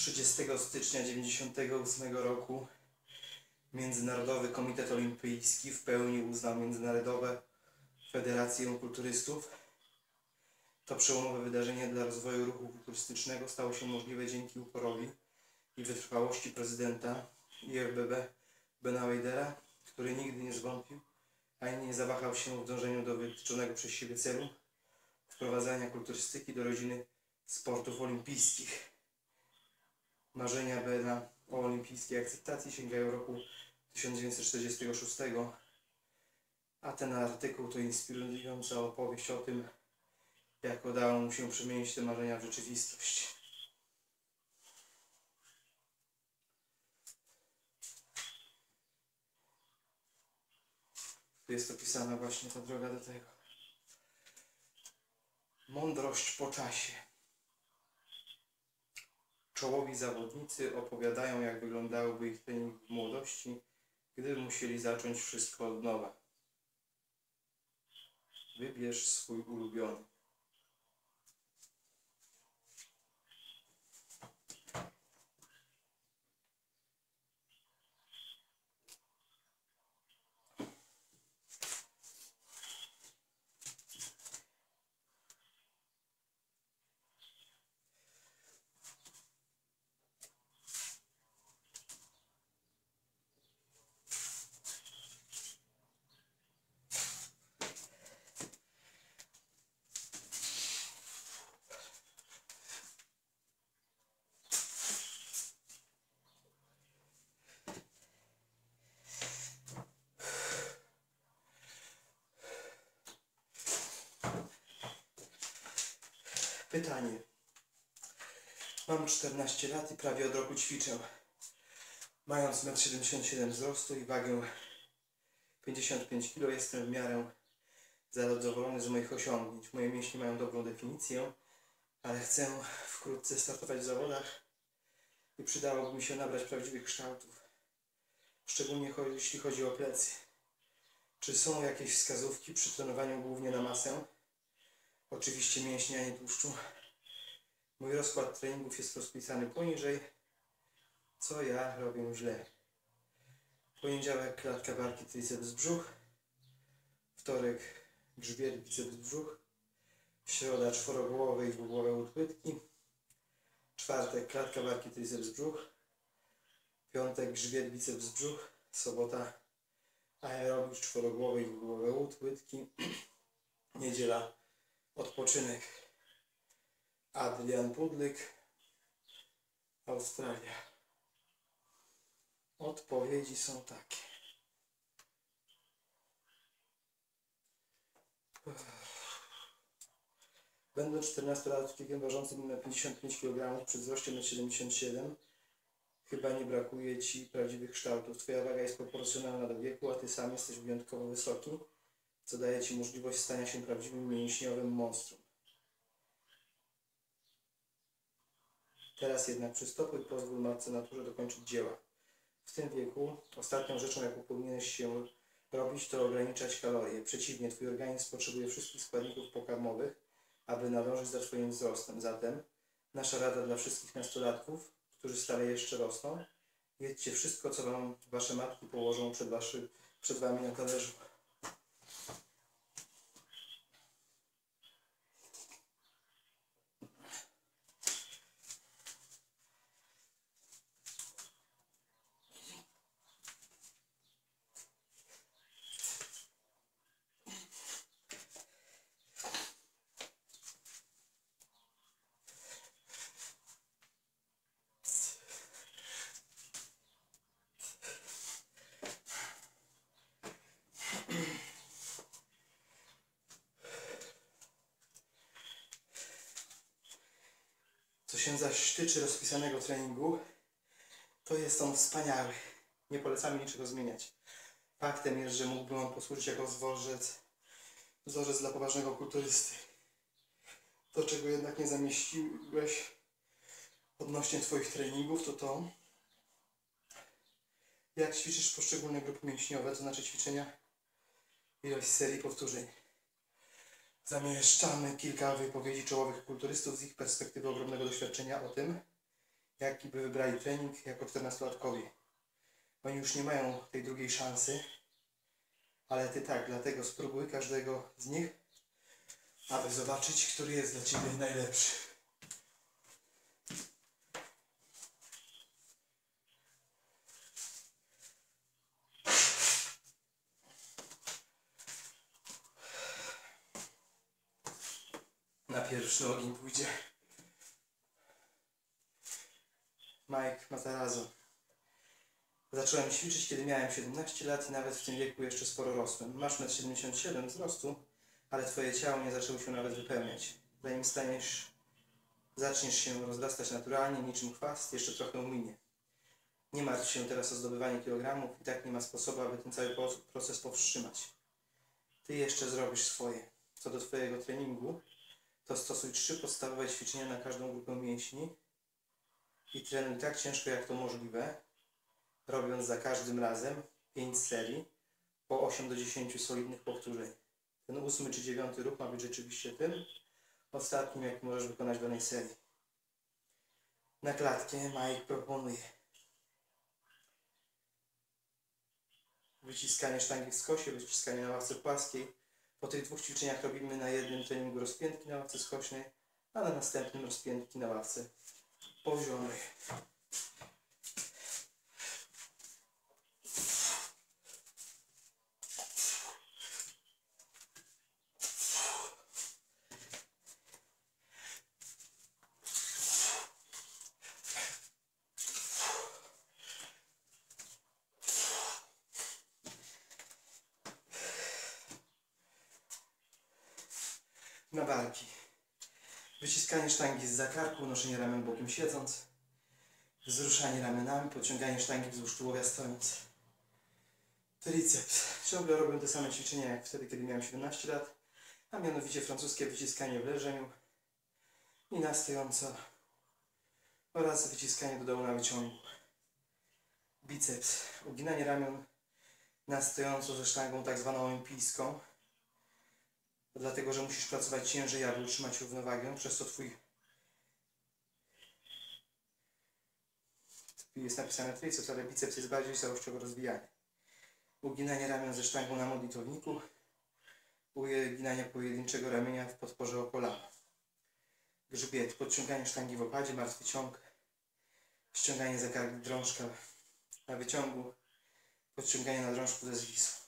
30 stycznia 1998 roku Międzynarodowy Komitet Olimpijski w pełni uznał Międzynarodowe Federację Kulturystów. To przełomowe wydarzenie dla rozwoju ruchu kulturystycznego stało się możliwe dzięki uporowi i wytrwałości prezydenta IFBB Bena Weidera, który nigdy nie zwątpił ani nie zawahał się w dążeniu do wytyczonego przez siebie celu wprowadzania kulturystyki do rodziny sportów olimpijskich. Marzenia Bena o olimpijskiej akceptacji sięgają roku 1946, a ten artykuł to inspirująca opowieść o tym, jak udało mu się przemienić te marzenia w rzeczywistość. Tu jest opisana właśnie ta droga do tego. Mądrość po czasie. Czołowi zawodnicy opowiadają, jak wyglądałyby ich trening w młodości, gdyby musieli zacząć wszystko od nowa. Wybierz swój ulubiony. Pytanie. Mam 14 lat i prawie od roku ćwiczę. Mając 1,77 m wzrostu i wagę 55 kg jestem w miarę zadowolony z moich osiągnięć. Moje mięśnie mają dobrą definicję, ale chcę wkrótce startować w zawodach i przydałoby mi się nabrać prawdziwych kształtów. Szczególnie jeśli chodzi o plecy. Czy są jakieś wskazówki przy trenowaniu głównie na masę? Oczywiście mięśni, a nie tłuszczu. Mój rozkład treningów jest rozpisany poniżej, co ja robię źle. Poniedziałek klatka barki, triceps, brzuch. Wtorek grzbiet, biceps, brzuch. Środa czworogłowe i dwugłowe łódki. Czwartek klatka barki, triceps, brzuch. Piątek grzbiet, biceps, brzuch. Sobota aerobik, czworogłowe i dwugłowe łódki. Niedziela odpoczynek. Adrian Pudlik, Australia. Odpowiedzi są takie. Będąc 14-latkiem ważącym na 55 kg przy wzroście na 77 chyba nie brakuje Ci prawdziwych kształtów. Twoja waga jest proporcjonalna do wieku, a Ty sam jesteś wyjątkowo wysoki, co daje Ci możliwość stania się prawdziwym mięśniowym monstrum. Teraz jednak przystopuj, pozwól matce naturze dokończyć dzieła. W tym wieku ostatnią rzeczą, jaką powinieneś się robić, to ograniczać kalorie. Przeciwnie, Twój organizm potrzebuje wszystkich składników pokarmowych, aby nadążyć za Twoim wzrostem. Zatem nasza rada dla wszystkich nastolatków, którzy stale jeszcze rosną, jedzcie wszystko, co Wam Wasze matki położą przed, waszy, przed Wami na talerzu. Co się zaś tyczy rozpisanego treningu, to jest on wspaniały. Nie polecamy niczego zmieniać. Faktem jest, że mógłby on posłużyć jako wzorzec, wzorzec dla poważnego kulturysty. To, czego jednak nie zamieściłeś odnośnie Twoich treningów, to to, jak ćwiczysz poszczególne grupy mięśniowe, to znaczy ćwiczenia, ilość serii powtórzeń. Zamieszczamy kilka wypowiedzi czołowych kulturystów z ich perspektywy ogromnego doświadczenia o tym, jaki by wybrali trening jako 14-latkowie. Oni już nie mają tej drugiej szansy, ale ty tak, dlatego spróbuj każdego z nich, aby zobaczyć, który jest dla ciebie najlepszy. Pierwszy ogień pójdzie Mike Matarazzo. Zacząłem ćwiczyć, kiedy miałem 17 lat i nawet w tym wieku jeszcze sporo rosłem. Masz 1,77 m wzrostu, ale twoje ciało nie zaczęło się nawet wypełniać. Zanim staniesz, zaczniesz się rozrastać naturalnie, niczym chwast, jeszcze trochę uminie. Nie martw się teraz o zdobywanie kilogramów i tak nie ma sposobu, aby ten cały proces powstrzymać. Ty jeszcze zrobisz swoje. Co do twojego treningu, to stosuj trzy podstawowe ćwiczenia na każdą grupę mięśni i trenuj tak ciężko jak to możliwe, robiąc za każdym razem 5 serii po 8 do 10 solidnych powtórzeń. Ten ósmy czy dziewiąty ruch ma być rzeczywiście tym ostatnim, jaki możesz wykonać w danej serii. Na klatkę Mike proponuje wyciskanie sztangi w skosie, wyciskanie na ławce płaskiej. Po tych dwóch ćwiczeniach robimy na jednym treningu rozpiętki na ławce skośnej, a na następnym rozpiętki na ławce poziomej. na barki. Wyciskanie sztangi z zakarku, unoszenie ramion bokiem siedząc, wzruszanie ramionami, podciąganie sztangi wzdłuż tułowia stojąc. Triceps. Ciągle robię te same ćwiczenia jak wtedy, kiedy miałem 17 lat, a mianowicie francuskie wyciskanie w leżeniu i na stojąco oraz wyciskanie do dołu na wyciągu. Biceps. Uginanie ramion na stojąco ze sztangą tak zwaną olimpijską dlatego że musisz pracować ciężej, aby utrzymać równowagę, przez co twój jest napisane triceps, ale biceps jest bardziej całościowo rozwijany. Uginanie ramion ze sztangą na modlitowniku, uginanie pojedynczego ramienia w podporze o kolana. Grzbiet, podciąganie sztangi w opadzie, martwy ciąg, ściąganie za kark drążka na wyciągu, podciąganie na drążku ze zwisu.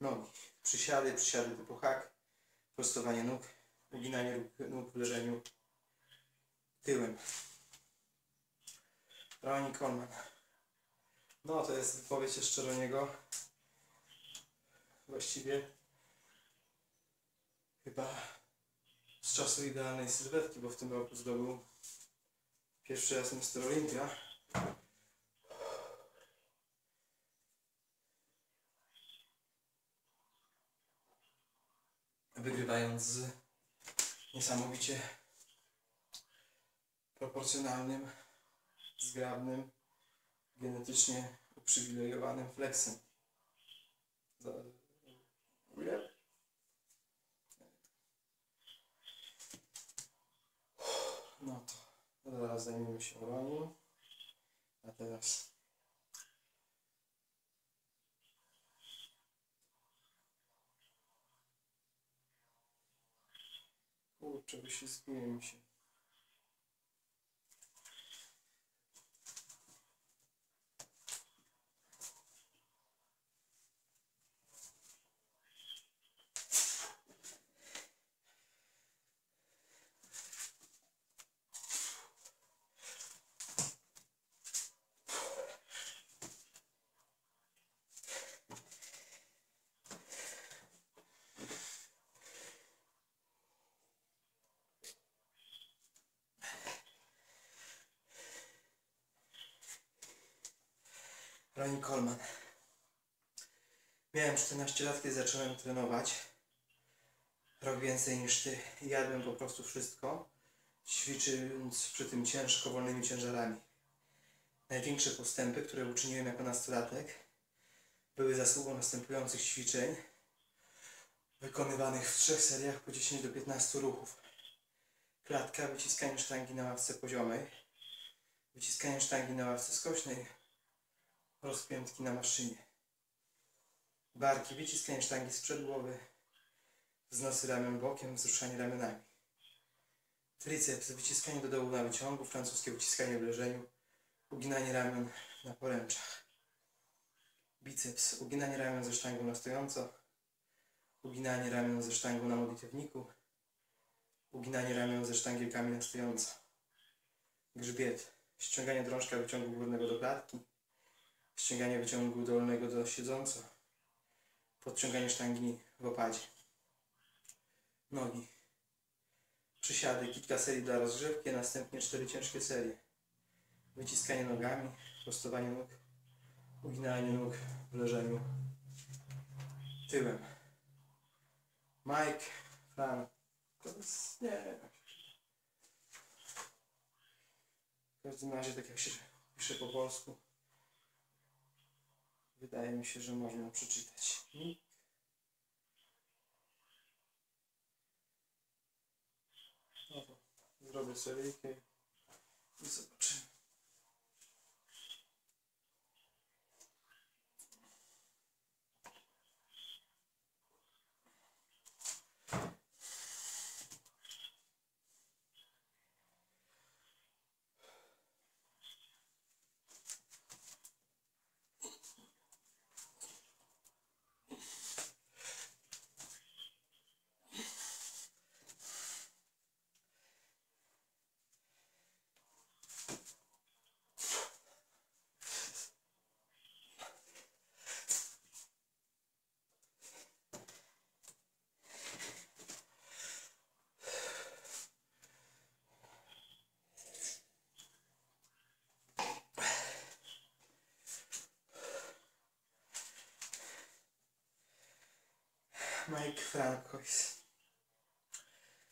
Nogi. Przysiady, przysiady typu hak, prostowanie nóg, uginanie nóg w leżeniu tyłem. Ronnie Coleman. No to jest wypowiedź jeszcze Roniego. Właściwie chyba z czasu idealnej sylwetki, bo w tym roku zdobył pierwszy raz Mister Olympia. wygrywając z niesamowicie proporcjonalnym, zgrabnym, genetycznie uprzywilejowanym flexem. No to zaraz zajmiemy się Ronim. A teraz Kurczę, wyślizguje mi się. Ronnie Coleman. Miałem 14 lat, kiedy zacząłem trenować. Rok więcej niż ty. Jadłem po prostu wszystko, ćwicząc przy tym ciężko, wolnymi ciężarami. Największe postępy, które uczyniłem jako nastolatek, były zasługą następujących ćwiczeń, wykonywanych w trzech seriach po 10 do 15 ruchów. Klatka, wyciskanie sztangi na ławce poziomej, Wyciskanie sztangi na ławce skośnej. Rozpiętki na maszynie. Barki, wyciskanie sztangi z przed głowy. Wznosy ramion bokiem, wzruszanie ramionami. Triceps, wyciskanie do dołu na wyciągu, francuskie wyciskanie w leżeniu, uginanie ramion na poręczach. Biceps, uginanie ramion ze sztangą na stojąco, uginanie ramion ze sztangą na modlitewniku, uginanie ramion ze sztangielkami na stojąco. Grzbiet, ściąganie drążka wyciągu górnego do klatki, ściąganie wyciągu dolnego do siedząco, podciąganie sztangi w opadzie. Nogi, Przysiady, kilka serii dla rozgrzewki, następnie cztery ciężkie serie. Wyciskanie nogami, prostowanie nóg, uginanie nóg w leżeniu tyłem. Mike, Fran, to jest, nie. W każdym razie, tak jak się pisze po polsku, wydaje mi się, że można przeczytać. No to zrobię seryjkę i zobaczymy. Mike Frankois.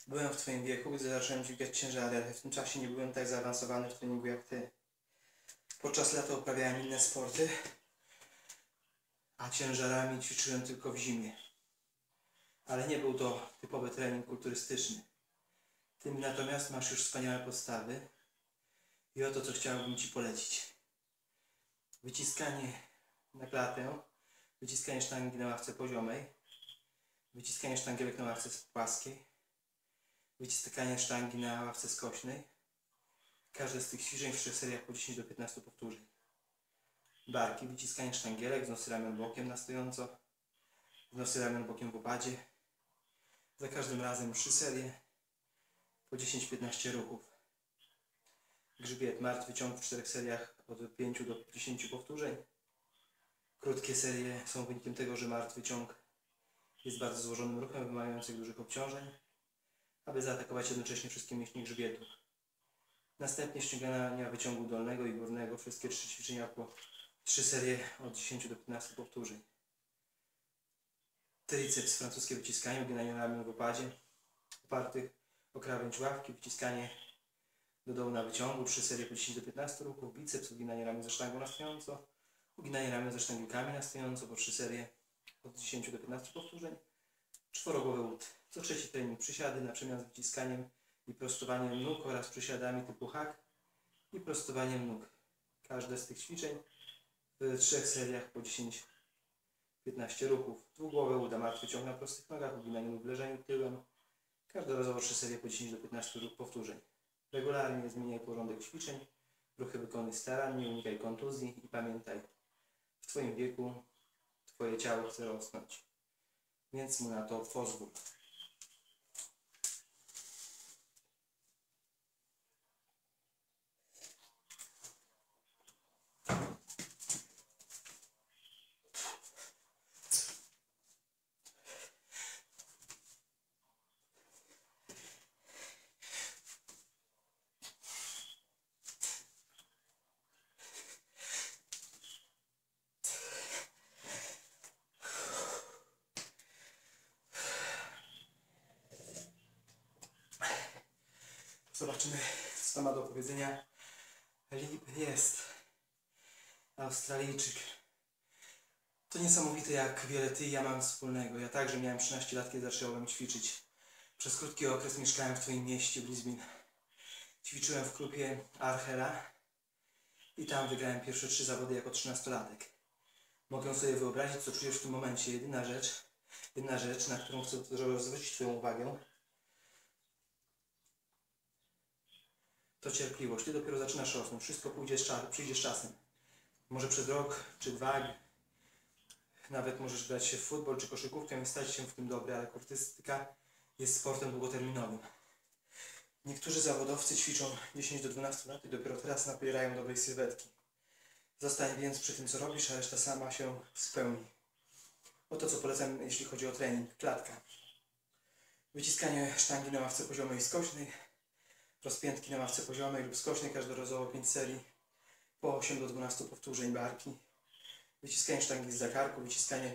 Byłem w Twoim wieku, gdy zacząłem dźwigać ciężary, ale w tym czasie nie byłem tak zaawansowany w treningu jak Ty. Podczas lata uprawiałem inne sporty, a ciężarami ćwiczyłem tylko w zimie. Ale nie był to typowy trening kulturystyczny. Ty natomiast masz już wspaniałe podstawy i oto co chciałbym Ci polecić. Wyciskanie na klatę, wyciskanie sztangi na ławce poziomej, wyciskanie sztangielek na ławce płaskiej, wyciskanie sztangi na ławce skośnej. Każde z tych ćwiczeń w trzech seriach po 10 do 15 powtórzeń. Barki, wyciskanie sztangielek, wznosy ramion bokiem na stojąco, wznosy ramion bokiem w opadzie. Za każdym razem trzy serie po 10-15 ruchów. Grzbiet, martwy ciąg w czterech seriach od 5 do 10 powtórzeń. Krótkie serie są wynikiem tego, że martwy ciąg jest bardzo złożonym ruchem wymagającym dużych obciążeń, aby zaatakować jednocześnie wszystkie mięśnie grzbietu. Następnie ściągania wyciągu dolnego i górnego, wszystkie trzy ćwiczenia po trzy serie od 10 do 15 powtórzeń. Triceps, francuskie wyciskanie, uginanie ramion w opadzie, opartych o krawędź ławki, wyciskanie do dołu na wyciągu, trzy serie po 10 do 15 ruchów, biceps, uginanie ramion ze sztangą na stojąco, uginanie ramion ze sztangielkami na stojąco po trzy serie od 10 do 15 powtórzeń. Czworogłowy łód. Co trzeci trening przysiady na przemian z wyciskaniem i prostowaniem nóg oraz przysiadami typu hak i prostowaniem nóg. Każde z tych ćwiczeń w trzech seriach po 10-15 ruchów. Dwugłowy uda martwy ciąg na prostych nogach, uginanie nóg w leżeniu tyłem. Każdorazowo trzy serie po 10 do 15 powtórzeń. Regularnie zmieniaj porządek ćwiczeń, ruchy wykonuj starannie, unikaj kontuzji i pamiętaj, w Twoim wieku Twoje ciało chce rosnąć, więc mu na to pozwól. Zobaczymy, co tam ma do powiedzenia. Lip jest. Australijczyk. To niesamowite, jak wiele ty i ja mam wspólnego. Ja także miałem 13 lat, kiedy zacząłem ćwiczyć. Przez krótki okres mieszkałem w twoim mieście, Brisbane. Ćwiczyłem w klubie Archera I tam wygrałem pierwsze trzy zawody jako 13-latek. Mogę sobie wyobrazić, co czujesz w tym momencie. Jedyna rzecz, jedna rzecz, na którą chcę zwrócić Twoją uwagę, to cierpliwość. Ty dopiero zaczynasz rosnąć. Wszystko pójdzie z cza- przyjdzie z czasem. Może przez rok czy dwa, nawet możesz grać się w futbol czy koszykówkę i stać się w tym dobry, ale kulturystyka jest sportem długoterminowym. Niektórzy zawodowcy ćwiczą 10 do 12 lat i dopiero teraz nabierają dobrej sylwetki. Zostań więc przy tym, co robisz, a reszta sama się spełni. Oto co polecam, jeśli chodzi o trening. Klatka. Wyciskanie sztangi na ławce poziomej skośnej. Rozpiętki na ławce poziomej lub skośnej, każdorazowo 5 serii. Po 8 do 12 powtórzeń barki. Wyciskanie sztangi z zakarku, wyciskanie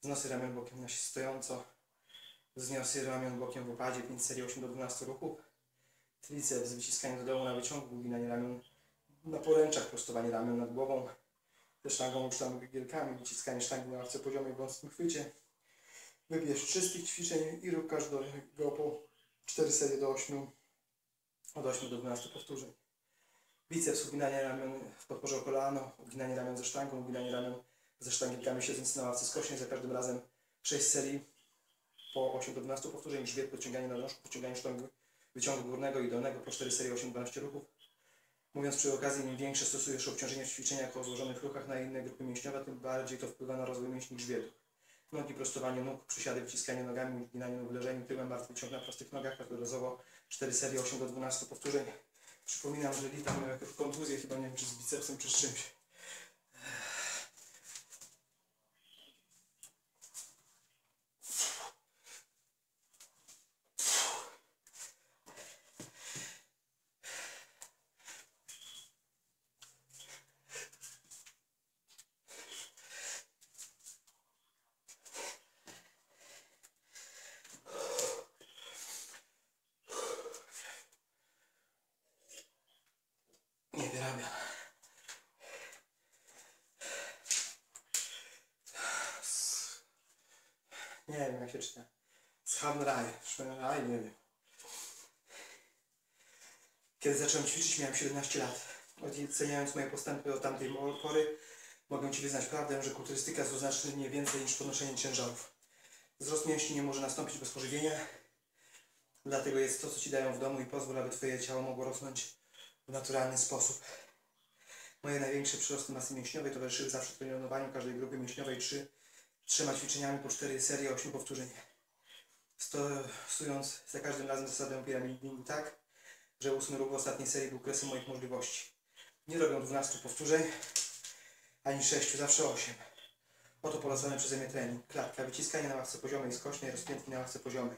wznosy ramion bokiem na stojąco. Wzniosy ramion bokiem w upadzie, 5 serii 8 do 12 ruchów. Triceps, wyciskanie do dołu na wyciągu, uginanie ramion na poręczach, prostowanie ramion nad głową. Ze sztangą lub sztangielkami, wyciskanie sztangi na ławce poziomej w wąskim chwycie. Wybierz 3 z tych ćwiczeń i rób każdego po 4 serie do 8, od 8 do 12 powtórzeń. Biceps, uginanie ramion w podporze o kolano, uginanie ramion ze sztangą, uginanie ramion ze sztangielkami siedząc na ławce skocznie, za każdym razem 6 serii po 8 do 12 powtórzeń, grzbiet, podciąganie na nóżku, podciąganie sztangi wyciągu górnego i dolnego po 4 serie 8-12 ruchów. Mówiąc przy okazji, im większe stosujesz obciążenia w ćwiczeniach o złożonych ruchach na inne grupy mięśniowe, tym bardziej to wpływa na rozwój mięśni grzbietu. Nogi, prostowanie nóg, przysiady, wyciskanie nogami, uginanie nóg w leżeniu, tyłem, martwy ciąg na prostych nogach, każdorazowo 4 serie 8 do 12 powtórzeń. Przypominam, że Lita miał jakąś kontuzję, chyba nie wiem czy z bicepsem, czy z czymś. Nie wyrabia. Nie wiem jak się czyta. Schamraj, Szmenraj, nie wiem. Kiedy zacząłem ćwiczyć miałem 17 lat. Oceniając moje postępy od tamtej pory, mogę Ci wyznać prawdę, że kulturystyka to znacznie więcej niż podnoszenie ciężarów. Wzrost mięśni nie może nastąpić bez pożywienia, dlatego jest to, co Ci dają w domu i pozwól, aby Twoje ciało mogło rosnąć w naturalny sposób. Moje największe przyrosty masy mięśniowej towarzyszyły zawsze trenowaniu każdej grupy mięśniowej trzy, trzema ćwiczeniami po 4 serie 8 powtórzeń. Stosując za każdym razem zasadę piramidingu tak, że ósmy ruch w ostatniej serii był kresem moich możliwości. Nie robią 12 powtórzeń, ani 6, zawsze 8. Oto polecony przeze mnie trening. Klatka, wyciskanie na ławce poziomej, skośnej, rozpiętki na ławce poziomej.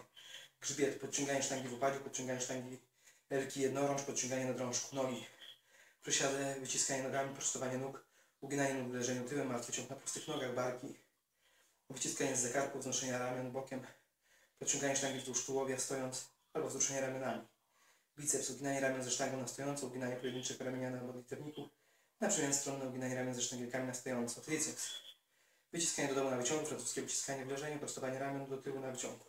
Grzbiet, podciąganie sztangi w upadzie, podciąganie sztangi Elki jednorącz, podciąganie na drążku, nogi. Przysiady, wyciskanie nogami, prostowanie nóg, uginanie nóg w leżeniu tyłem, martwy ciąg na prostych nogach, barki. Wyciskanie z zegarku, wznoszenie ramion bokiem, pociąganie sztangi wzdłuż tułowia stojąc albo wzruszenie ramionami. Biceps, uginanie ramion ze sztangą na stojąco, uginanie pojedynczego ramienia na modlitewniku, na przemian stronne uginanie ramion ze sztangielkami na stojąco. Triceps. Wyciskanie do domu na wyciągu, francuskie wyciskanie w leżeniu, prostowanie ramion do tyłu na wyciągu.